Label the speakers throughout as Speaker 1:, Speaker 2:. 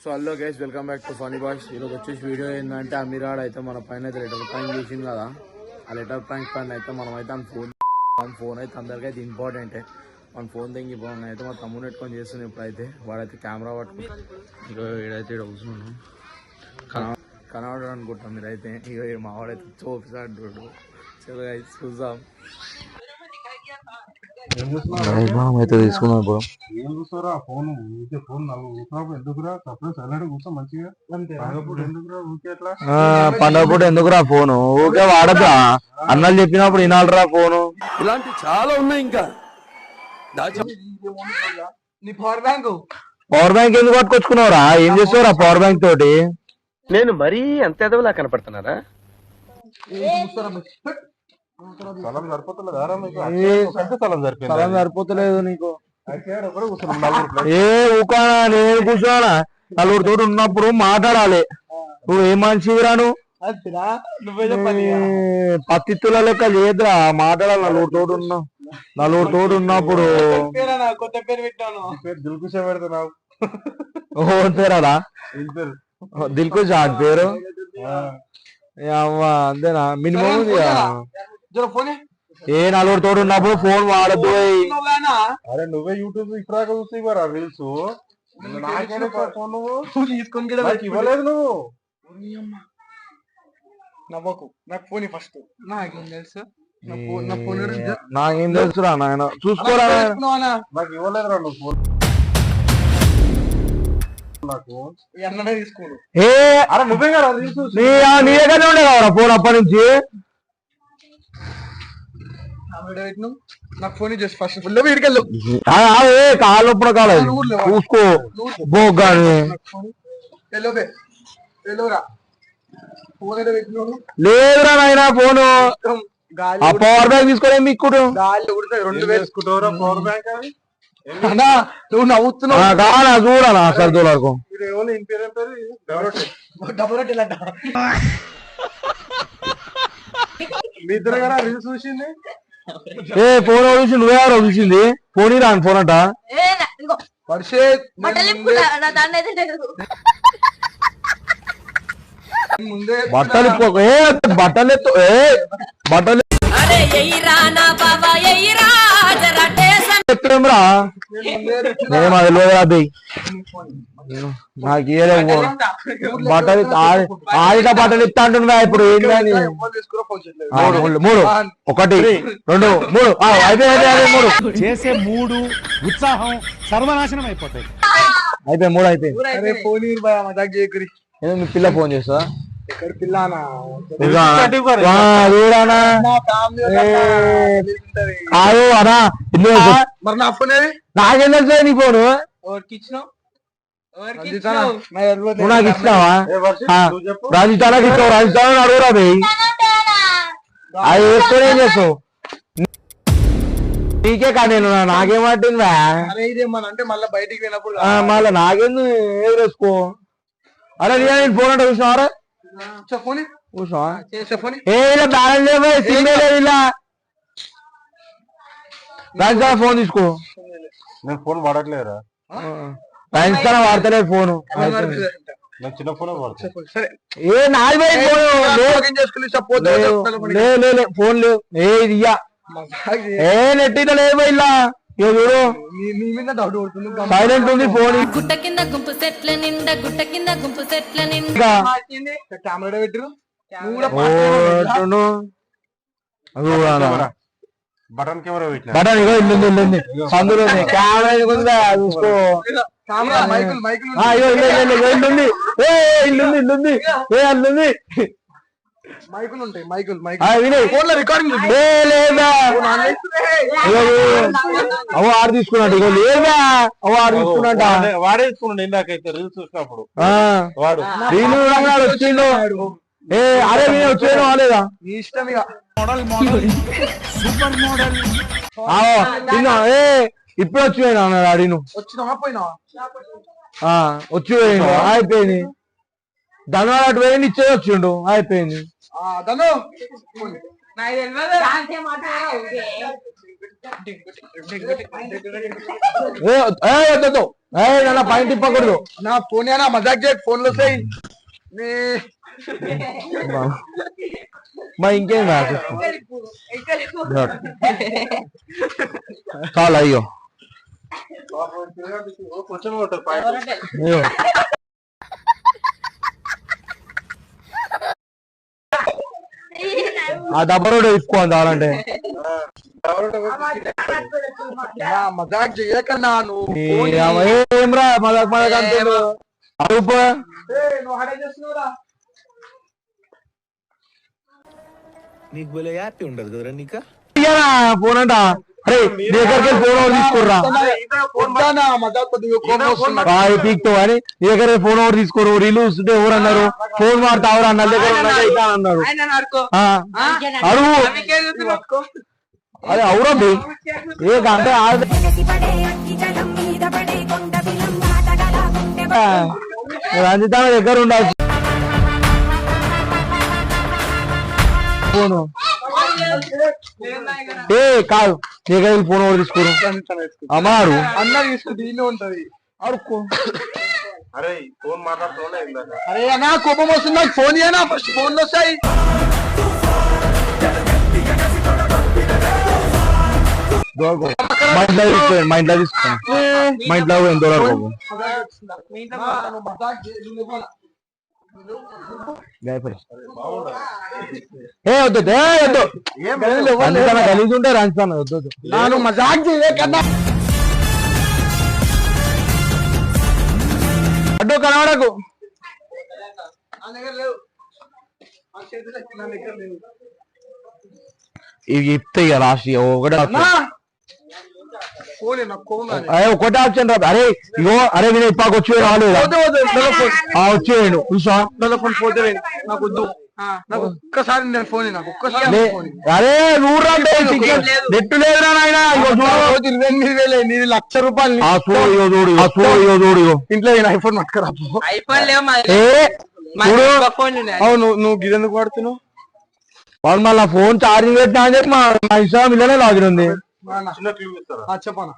Speaker 1: So hello guys welcome back to funny boys ఈరోజు వచ్చేసి video ఏంటంటే అమీరాడ్ అయితే మన పైన అయితే లెటర్ ప్యాంక్ చేసింది కదా. ఆ లెటర్ ప్యాంక్ పైన అయితే మనం అయితే ఆ ఫోన్ మన ఫోన్ అయితే అందరికీ అయితే ఇంపార్టెంట్ మన ఫోన్ తెంగి పోను అయితే మా తమ్ముడు పెట్టుకొని చేస్తున్నాం ఇప్పుడైతే. వాడైతే కెమెరా పట్టుకుని ఇక ఏడైతే ఇక్కడ కూర్చున్నాను కన- కనబడడం అనుకుంటాం మీరైతే. ఇక మా వాడైతే చోపిసాడు చలో అయితే
Speaker 2: ఏం చూస్తారా ఫోన్. ఊరికే ఫోన్ నలుగు చూసినప్పుడు ఎందుకురా? సపరేట్ సైలెంట్ కూర్చో మంచిగా. తాగప్పుడు ఎందుకురా? ఊరికే ఎట్లా?
Speaker 1: ఎందుకురా ఫోను? వాడద్దా? అన్నలు చెప్పినప్పుడు వినాలరా ఫోను?
Speaker 3: ఇలాంటి చాలా ఉన్నాయి ఇంకా.
Speaker 2: నీ పవర్ బ్యాంక్.
Speaker 1: పవర్ బ్యాంక్ ఎందుకు పట్టుకొచ్చుకున్నావురా? ఏం చేస్తావురా పవర్ బ్యాంక్ తోటి?
Speaker 3: నేను మరీ అంత ఎదవలా కనపడుతున్నారా
Speaker 2: స్థలం మీకు సరిపోయింది.
Speaker 1: సరిపోతలేదు నీకు. ఏ ఊకానా? నేను కూర్చోనా నలుగురు తోటి ఉన్నప్పుడు మాట్లాడాలి. నువ్వు ఏం మనిషివిరా నువ్వు? పత్తిత్తుల లెక్క లేదురా మాట్లాడాలి. నలుగురు తోడు ఉన్నావు నలుగురు తోడు ఉన్నప్పుడు
Speaker 2: కొత్త పేరు పెట్టాను. పేరు దిల్కుషా పెడుతున్నావు?
Speaker 1: ఓ పేరాదా
Speaker 2: ఏం పేరు?
Speaker 1: దిల్కుష్ ఆ పేరు? ఏ అవ్వా అంతేనా? మినిమం కదా. ఏ నలుగురు తోడు ఉన్నప్పుడు ఫోన్ వాడద్దు.
Speaker 2: అరే నువ్వే యూట్యూబ్ ఇక్కడ చూసి ఇవ్వరా రీల్స్. నాకేనే ఫోన్? నువ్వు
Speaker 4: తీసుకొని
Speaker 2: నాకు ఇవ్వలేదు నువ్వు.
Speaker 4: నవ్వకు. నాకు ఫోన్ ఫస్ట్. నాకేం తెలుసు? నా ఫోన్ నా ఫోన్
Speaker 1: ఏ, నాకేం తెలుసురా నాయన? చూసుకోరా.
Speaker 2: నాకు ఇవ్వలేదురా నువ్వు ఫోన్.
Speaker 1: ఏ
Speaker 2: అరే నువ్వే కదా రీల్స్
Speaker 1: నీ దగ్గరనే ఉండే కదరా ఫోన్ అప్పటి నుంచి?
Speaker 4: నాకు ఫోన్ చేసి ఫస్ట్ ఫుల్ వీడికి వెళ్ళు.
Speaker 1: ఆ, ఆ, ఏ కాలు ఇప్పుడు కాదు చూసుకో. బోగ్గాని
Speaker 4: వెళ్ళోబే వెళ్ళోరా ఫోన్ ఏదో పెట్టినోడు
Speaker 1: లేదురా నాయన ఫోను
Speaker 4: గాలి
Speaker 1: ఆ పవర్ బ్యాంక్ తీసుకొని ఏం
Speaker 4: గాలి రెండు వేలు.
Speaker 2: పవర్ బ్యాంక్ అని
Speaker 4: అన్నా నువ్వు నవ్వుతున్నావు.
Speaker 1: కానా చూడాలా?
Speaker 4: డబ్బు రొట్టెలంట
Speaker 2: మీ ఇద్దరు కదా రీల్స్ చూసింది?
Speaker 1: ఏ ఫోన్ చూసి నువ్వే ఎవరో చూసింది? ఫోన్ రాను ఫోన్ అంట.
Speaker 5: బట్టలు.
Speaker 1: ఏ బట్టలు ఎత్తు ఏ బట్టలు ఎత్తేమ్రా నేను అది నాకు ఇయ్యలే బట్టలు ఆ- ఆడిట బట్టలు ఇస్తా అంటున్నా ఇప్పుడు ఏంటని మూడు ఒకటి రెండు మూడు. ఆ, అయిపోయి మూడు.
Speaker 6: చేసే మూడు ఉత్సాహం సర్వనాశనం అయిపోతాయి.
Speaker 1: అయిపోయి మూడు అయిపోయి. మీ పిల్ల ఫోన్ చేస్తా
Speaker 4: ఎక్కడ పిల్లానా
Speaker 1: చూడానా
Speaker 4: నా ఫ్యామిలీ
Speaker 1: కాదు అనా ఇల్లు
Speaker 4: మరి నా ఫోన్
Speaker 1: నాకేం తెలుసు నీ ఫోను
Speaker 4: ఎవరికి ఇచ్చినావు
Speaker 1: నాకు ఇచ్చినావా రాజస్థానాకి రాజస్థాన్ అడుగురా అది వేసుకొని ఏం చేస్తావు నీకే కానీ
Speaker 4: అంటే మళ్ళీ బయటికి పోయినప్పుడు
Speaker 1: మళ్ళీ నాకేందు ఏది వేసుకో అరే నీ నేను ఫోన్ అంటే చూసినావరా బ్యాలెన్స్ లేదు ఫోన్ తీసుకో
Speaker 2: నేను ఫోన్ వాడట్లేరా
Speaker 1: రాజస్థాన్ వాడతలేదు ఫోను
Speaker 2: నేను చిన్న ఫోన్
Speaker 4: సరే
Speaker 1: ఏ నాది ఫోన్
Speaker 4: లాగిన్ చేసుకుని పోతే
Speaker 1: లే లే లే ఫోన్ లేవు ఏ ఇయ్యా ఏ లేదు ఇలా సైలెంట్ ఉంది ఫోన్
Speaker 5: గుట్ట కింద గుంపు సెట్ల నిండా గుట్ట కింద గుంపు సెట్ల నిండా.
Speaker 4: కెమెరా పెట్టిరు?
Speaker 2: బటన్ కెమెరా పెట్టిన?
Speaker 1: బటన్ ఇగో ఇల్లు ఇల్లు ఉంది. సందులో ఉంది. కెమెరా ఇదిగో ఉందా? చూసుకో.
Speaker 4: కెమెరా మైకులు మైకులు
Speaker 1: ఆ, ఇగో ఇల్లు ఇల్లు, ఇల్లు, ఇల్లు ఉంది ఏ ఇల్లు ఉంది ఇల్లు ఉంది. ఏ అల్లు ఉంది.
Speaker 4: మైకులు ఉంటాయి మైకులు
Speaker 1: ఆ,
Speaker 4: మైకులు
Speaker 1: వినయ్
Speaker 4: ఫోన్లో రికార్డింగ్
Speaker 1: ఏ లేదా? ఇగో అవ్వ ఆడు తీసుకున్నాడు ఇగో లేదా? అవ్వ ఆడు తీసుకున్నట
Speaker 2: వాడేసుకున్నాడు ఇందాకైతే రీల్స్ చూసినప్పుడు.
Speaker 1: ఆ,
Speaker 2: వాడు.
Speaker 1: వీళ్ళు రంగాడు వచ్చిండు. ఏ అరే వీణ వచ్చాను వాలేదా
Speaker 4: నీ ఇష్టం ఇక
Speaker 6: మోడల్ మోడల్. Super model.
Speaker 1: ఏ ఇప్పుడు వచ్చి పోయినా అన్నాడు అడిను వచ్చి పోయిండు. అయిపోయింది. ధనవాడు అటు పోయింది ఇచ్చేది వచ్చిండు. అయిపోయింది.
Speaker 4: ధను
Speaker 1: నన్ను పైన తిప్పకూడదు.
Speaker 4: నా ఫోన్ అయినా మజాక్ చేయకు ఫోన్లో వస్తాయి నీ
Speaker 1: మా ఇంకేం కాదు అయ్యో.
Speaker 2: కొంచెం ఉంటుంది పాయింట్
Speaker 1: అయ్యో ఆ డబ్బా రోడ్ ఇప్పుకోండి కావాలంటే
Speaker 4: నా మజాక్ చేయకన్నా నువ్వు
Speaker 1: ఏమ్రా
Speaker 4: నువ్వు హడే చేస్తున్నావురా.
Speaker 3: నీకు భలే హ్యాపీ ఉండదు కదరా నీకా?
Speaker 1: ఫోన్ అంట. దగ్గరికి ఫోన్ తీసుకుర్రా పీక్తో అని నీ దగ్గర ఫోన్ తీసుకోరు రీలు వస్తుంటే ఎవరు అన్నారు? ఫోన్ వాడతావరా అన్న దగ్గర అన్నారు. ఆ, అడుగు. అరే అవురా బే. ఏ
Speaker 5: గుండె
Speaker 1: రంజిత దగ్గర ఉండాల్సి ఫోను. ఏ కాదు. నీ దగ్గర వెళ్ళి ఫోన్ ఒకటి తీసుకోరు? అమ్మారు.
Speaker 4: అన్న తీసుకుంటే ఇల్లు ఉంటది.
Speaker 1: అడుక్కో
Speaker 2: అరే ఫోన్ మాట్లాడుతున్నా
Speaker 4: అరే అన్నా కోపం వస్తుంది నాకు. ఫోన్ చేయనా ఫస్ట్ ఫోన్ వస్తాయి.
Speaker 1: మా ఇంట్లో తీసుకోండి మా ఇంట్లో తీసుకోండి మా ఇంట్లో పోయింది దూరకు
Speaker 4: నువ్వు
Speaker 1: ఏ వద్దు ఏ ఉంటే రంజితాన వద్దు.
Speaker 4: నాను మజాక్
Speaker 1: అడ్డు కనబడకు.
Speaker 4: లేవు.
Speaker 1: ఇవి చెప్తే ఇక ఒకటే
Speaker 4: అన్నా
Speaker 1: option.
Speaker 4: ఫోన్ నాకు ఫోన్ రాదు.
Speaker 1: అరే ఒకటే ఆప్షన్ రా అరే ఇగో అరే వినయ్ ఇప్పాకు వచ్చి రాలేదు వచ్చేయండు. చూసా?
Speaker 4: ఫోన్ పోతే వేయండి. నాకు వద్దు. నాకు ఒక్కసారి నేను ఫోన్ నాకు ఒక్కసారి.
Speaker 1: అరే నూరు నెట్టు లేదురా నాయన. ఇగో చూడు.
Speaker 4: రోజు ఇరవై ఎనిమిది వేలే నీది లక్ష రూపాయలు ఇంట్లో నేను ఐఫోన్ పట్టుకురా అవును నువ్వు గిదెందుకు వాడుతున్నావు?
Speaker 1: వాళ్ళు మళ్ళీ ఫోన్ ఛార్జింగ్ పెట్టినా అని చెప్పి మా ఇన్స్టాగ్రామ్ ఇల్లనే లాగిన్ ఉంది.
Speaker 2: చిన్న క్లూ ఇస్తారా?
Speaker 4: ఆ, చెప్పనా?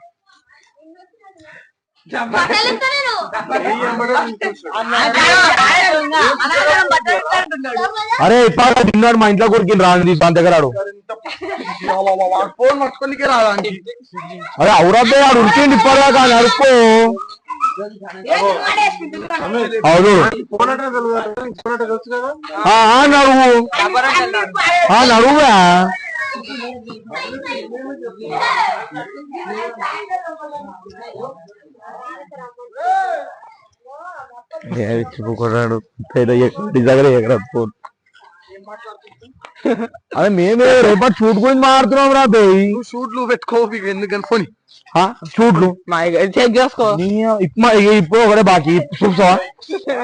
Speaker 1: అరే ఇప్పాక తిన్నాడు మా ఇంట్లో కొరికి రాని తీసు అంత దగ్గర ఆడు.
Speaker 4: ఫోన్ పట్టుకోనికే రాదా అండి
Speaker 1: అరే అవురబ్బే ఆడు ఉరికిండి ఇప్పటిదాకా కానీ అడుక్కో అవును. నడువు. ఆ నడువుగా చెప్పుకున్నాడు దగ్గర ఎక్కడ ఫోన్ అదే మేమే రేపటి షూట్ గురించి మాట్లాడుతున్నాం రా బేయ్
Speaker 4: నువ్వు షూట్ నువ్వు పెట్టుకో మీకు ఎందుకని ఫోన్
Speaker 1: ఆ, షూట్లు
Speaker 7: చెక్ చేసుకో
Speaker 1: నీ ఇప్పు ఇప్పుడు ఒకటే బాకీ చూసావా పెట్టుకో ఏ.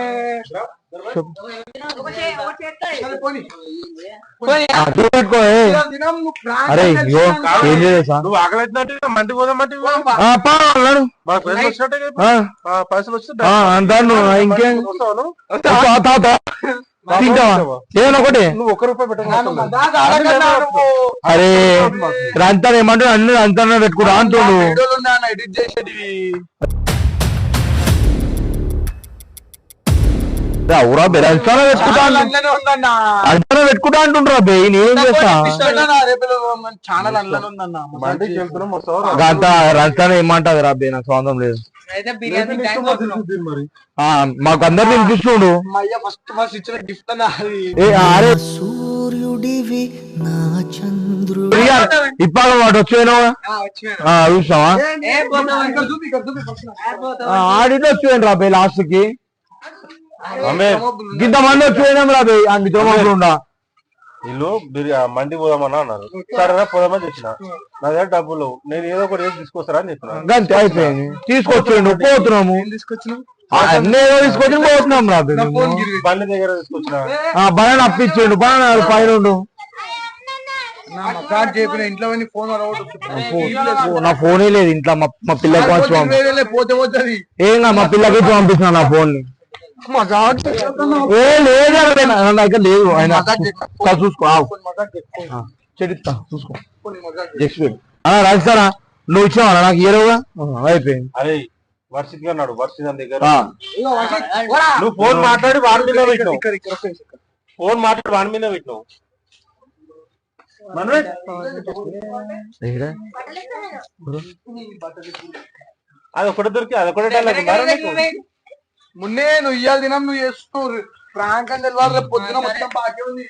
Speaker 1: అరే ఇగో ఏం చేసా
Speaker 2: నువ్వు ఆకలి అవుతుందంటే మంటి పోదామంటే మా పైసలు వచ్చినట్టే. వస్తే
Speaker 1: ఇంకేం. తింటావా? ఏమన్నా ఒకటి?
Speaker 2: నువ్వు ఒక్క రూపాయి పెట్టను
Speaker 1: అరే రంతా ఏమంటే అన్ని రంతా పెట్టుకుంటా అంటుండు అవురా బే రంతానే పెట్టుకుంటా అంటుండ్రా బే నేనేం చేస్తా? ఏమంటది రా బే నాకు స్వాతంత్రం లేదు.
Speaker 7: అయితే బిర్యానీ టైం పోతున్నాం
Speaker 2: మరి.
Speaker 1: ఆ, మాకు అందరు వినిపిస్తుండు
Speaker 8: సూర్యుడివి నా చంద్రుడు.
Speaker 1: ఇప్పాక వాడు వచ్చేను చూసావా రా లాస్ట్కి. మంది వచ్చేయడం
Speaker 2: వీళ్ళు మండి పోదామని అన్నారు. సరే పోదామని చెప్పిన. నా దగ్గర డబ్బులు. నేను ఏదో ఒకటి తీసుకొస్తారా అని చెప్పిన.
Speaker 1: అయిపోయింది. తీసుకొచ్చిండు పోతున్నాము. అన్నీ ఏదో తీసుకొచ్చి పోతున్నాం రా బే మేము.
Speaker 4: ఫోన్ గిరి
Speaker 2: బండి దగ్గర తీసుకొచ్చిన.
Speaker 1: అప్పించిండు బనానా పైన.
Speaker 4: నా ఫోన్
Speaker 1: ఓ, నా ఫోనే లేదు ఇంట్లో మా పిల్లకి ఏం మా పిల్లకి పంపిస్తున్నా నా
Speaker 4: ఫోన్ని
Speaker 1: ఏ లేదు అరే, నా దగ్గర లేదు. ఆయన చూసుకో చెడిస్తా చూసుకో. రాజస్థానా నువ్వు ఇచ్చినావా నాకు ఇయరుగా అయిపోయింది.
Speaker 2: అరే వర్షిత్ గారు నాడు వర్షిత్ అని దగ్గర. నువ్వు ఫోన్ మాట్లాడి వాడి మీద పెట్టినావు. ఫోన్ మాట్లాడి వాడి మీద పెట్టినావు? అది ఒకటే దొరికి అది ఒకటే?
Speaker 4: మున్నే నువ్వు ఇయ్యాలి దినం నువ్వు చేస్తున్నావు. ప్రాంక్ అని తెలియాలి రేపు పొద్దున మొత్తం బాకీ ఉంది.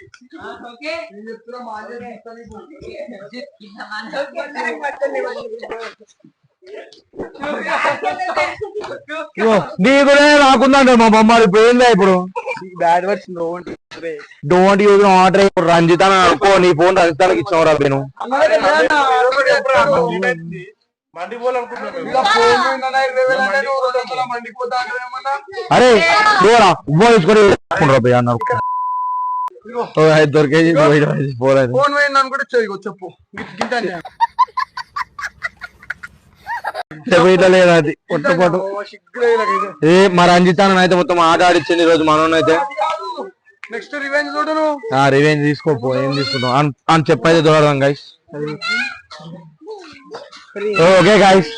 Speaker 4: మా
Speaker 1: నీ కూడా రాకుందంట మా బొమ్మారు ఇప్పుడు? ఏందా ఇప్పుడు
Speaker 4: bad words no
Speaker 1: don't use order. Ranjitha అని అనుకో నీ ఫోన్ రంజితానికి ఇచ్చినవరా నేను అరే దొరికేది పోలేదు
Speaker 4: ఫోన్ పోయింది అనుకుంటే చెయ్యి చెప్పు.
Speaker 1: లేదు అది? పొట్టు. పొట్టు
Speaker 4: ఓ, సిగ్గులే ఇలాగైతే.
Speaker 1: ఏ మా అయితే మొత్తం ఆట ఆడిచ్చింది ఈ రోజు మనోనైతే
Speaker 4: నెక్స్ట్ రివెంజ్ చూడు నువ్వు.
Speaker 1: ఆ రివెంజ్ తీసుకోపో ఏం తీసుకుంటాం అని చెప్పైతే దూరదాం గైస్ ఓకే గైస్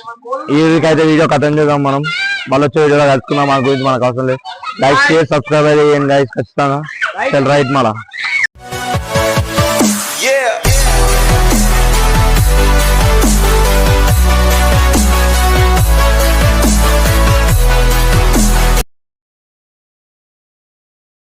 Speaker 1: ఈ అయితే వీడియో కథం చేద్దాం మనం? మళ్ళీ వచ్చే వీడియోలో కలుసుకుందాం. మన గురించి మనకు అవసరం లేదు. లైక్ షేర్ సబ్స్క్రైబ్ చేయండి గైస్ ఖచ్చితంగా. రైట్ మళ్ళా.